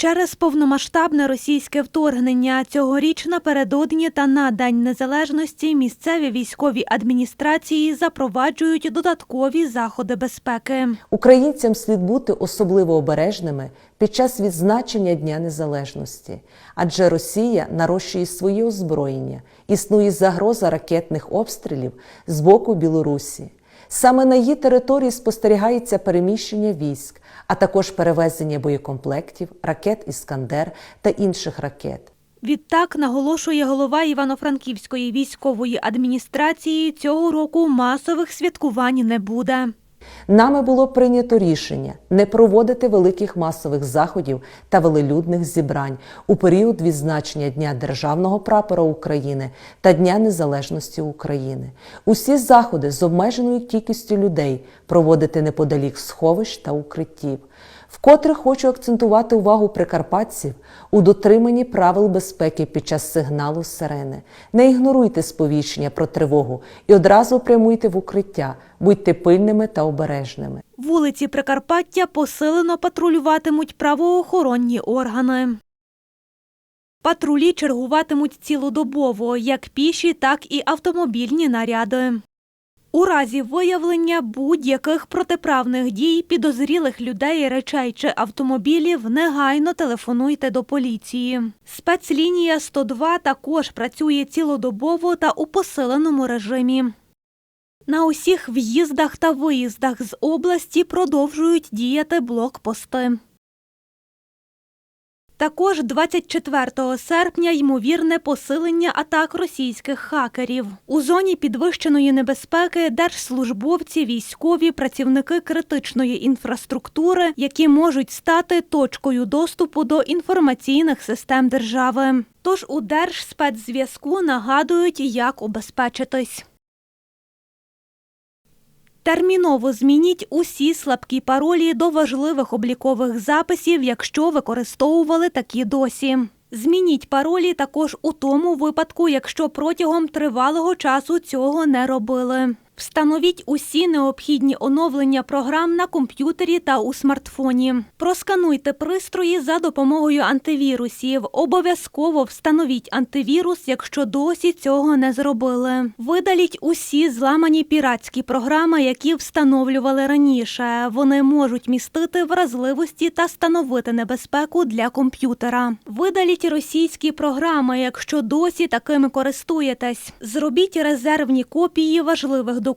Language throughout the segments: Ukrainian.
Через повномасштабне російське вторгнення цьогоріч напередодні та на День Незалежності місцеві військові адміністрації запроваджують додаткові заходи безпеки. Українцям слід бути особливо обережними під час відзначення Дня Незалежності, адже Росія нарощує своє озброєння, існує загроза ракетних обстрілів з боку Білорусі. Саме на її території спостерігається переміщення військ, а також перевезення боєкомплектів, ракет Іскандер та інших ракет. Відтак наголошує голова Івано-Франківської військової адміністрації, цього року масових святкувань не буде. Нами було прийнято рішення не проводити великих масових заходів та велелюдних зібрань у період відзначення Дня Державного прапора України та Дня Незалежності України. Усі заходи з обмеженою кількістю людей проводити неподалік сховищ та укриттів. Вкотре хочу акцентувати увагу прикарпатців у дотриманні правил безпеки під час сигналу сирени. Не ігноруйте сповіщення про тривогу і одразу прямуйте в укриття, будьте пильними та обережними. Вулиці Прикарпаття посилено патрулюватимуть правоохоронні органи. Патрулі чергуватимуть цілодобово, як піші, так і автомобільні наряди. У разі виявлення будь-яких протиправних дій підозрілих людей, речей чи автомобілів негайно телефонуйте до поліції. Спецлінія 102 також працює цілодобово та у посиленому режимі. На усіх в'їздах та виїздах з області продовжують діяти блокпости. Також 24 серпня ймовірне посилення атак російських хакерів. У зоні підвищеної небезпеки держслужбовці, військові, працівники критичної інфраструктури, які можуть стати точкою доступу до інформаційних систем держави. Тож у Держспецзв'язку нагадують, як убезпечитись. Терміново змініть усі слабкі паролі до важливих облікових записів, якщо використовували такі досі. Змініть паролі також у тому випадку, якщо протягом тривалого часу цього не робили. Встановіть усі необхідні оновлення програм на комп'ютері та у смартфоні. Проскануйте пристрої за допомогою антивірусів. Обов'язково встановіть антивірус, якщо досі цього не зробили. Видаліть усі зламані піратські програми, які встановлювали раніше. Вони можуть містити вразливості та становити небезпеку для комп'ютера. Видаліть російські програми, якщо досі такими користуєтесь. Зробіть резервні копії важливих документів,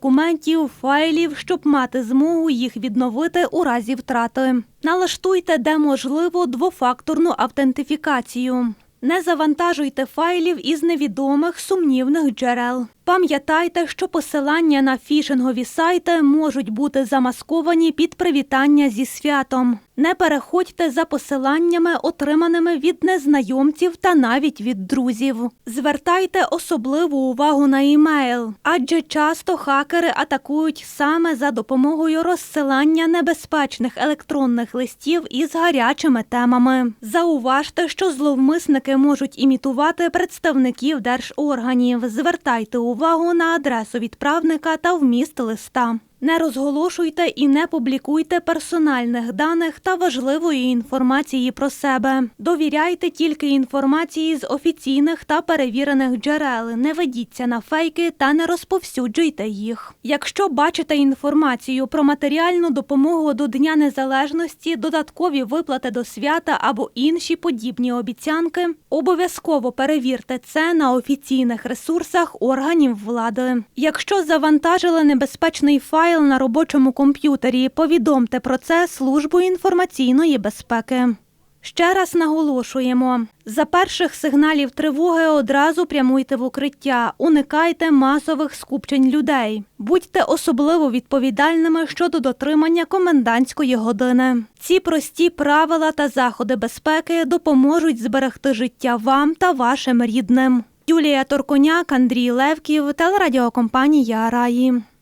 файлів, щоб мати змогу їх відновити у разі втрати. Налаштуйте, де можливо, двофакторну автентифікацію. Не завантажуйте файлів із невідомих сумнівних джерел. Пам'ятайте, що посилання на фішингові сайти можуть бути замасковані під привітання зі святом. Не переходьте за посиланнями, отриманими від незнайомців та навіть від друзів. Звертайте особливу увагу на імейл, адже часто хакери атакують саме за допомогою розсилання небезпечних електронних листів із гарячими темами. Зауважте, що зловмисники можуть імітувати представників держорганів. Звертайте увагу на адресу відправника та вміст листа. Не розголошуйте і не публікуйте персональних даних та важливої інформації про себе. Довіряйте тільки інформації з офіційних та перевірених джерел. Не ведіться на фейки та не розповсюджуйте їх. Якщо бачите інформацію про матеріальну допомогу до Дня Незалежності, додаткові виплати до свята або інші подібні обіцянки, обов'язково перевірте це на офіційних ресурсах органів влади. Якщо завантажили небезпечний файл на робочому комп'ютері, повідомте про це службу інформаційної безпеки. Ще раз наголошуємо: за перших сигналів тривоги одразу прямуйте в укриття, уникайте масових скупчень людей, будьте особливо відповідальними щодо дотримання комендантської години. Ці прості правила та заходи безпеки допоможуть зберегти життя вам та вашим рідним. Юлія Торконяк, Андрій Левків, телерадіокомпанія Раї.